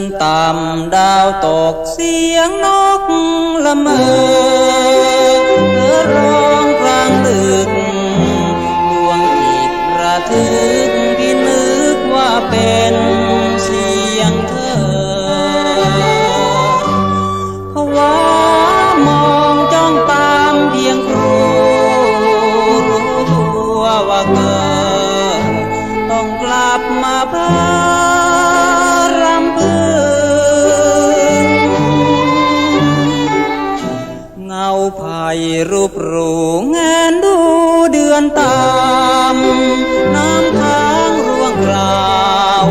อนต่ำดาวต รูปรูแงนดูเดือนตามน้ำค้างร่วงกราว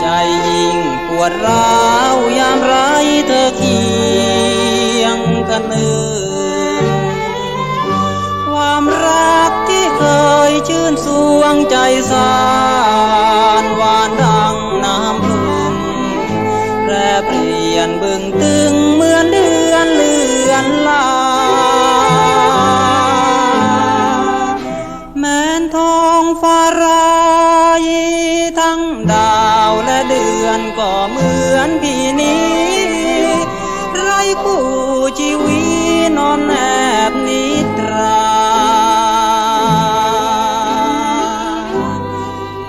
ใจยิ่งปวดร้าวยามไรเธอเคียงกันเนืองความรักที่เคยชื่นสวงใจสานหวานดังน้ำพึ่งแปรเปลี่ยนบึงตึงเหมือ องฟ้ารายทั้งดาวและเดือนก็เหมือนพี่นี้ ไรคู่ชีวิตนอนแนบนิตรา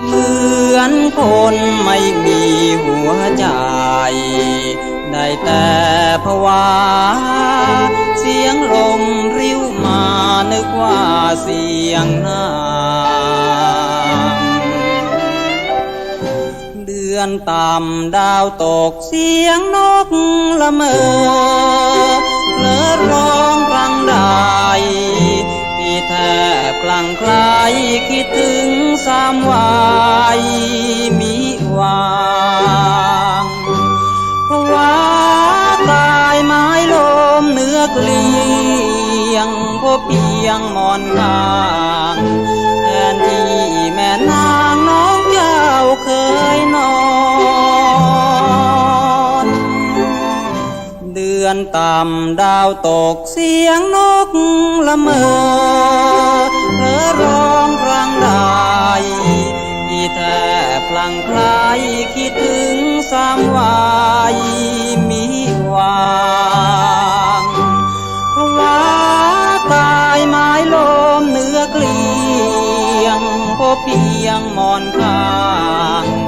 เหมือนคนไม่มีหัวใจ ได้แต่ภาวะเสียงลมริ้วมานึกว่าเสียงน้ำ อนต่ำดาวตกเสียงนกละเมอเลอร้องกลางใดพี่แทบกลางใครคิดถึงสามวายมิวางเพราะว่าตายไม้ลมเนื้อเกลียงพบเพียงมอนข้าง อนต่ำดาวตกเสียงนกละเมอเธอร้องครั้งใดที่แทบพลังใครคิดถึงสามวายมิวางเพราวาตายไม้ลมเนื้อเกลียงพบเพียงหมอนข้าง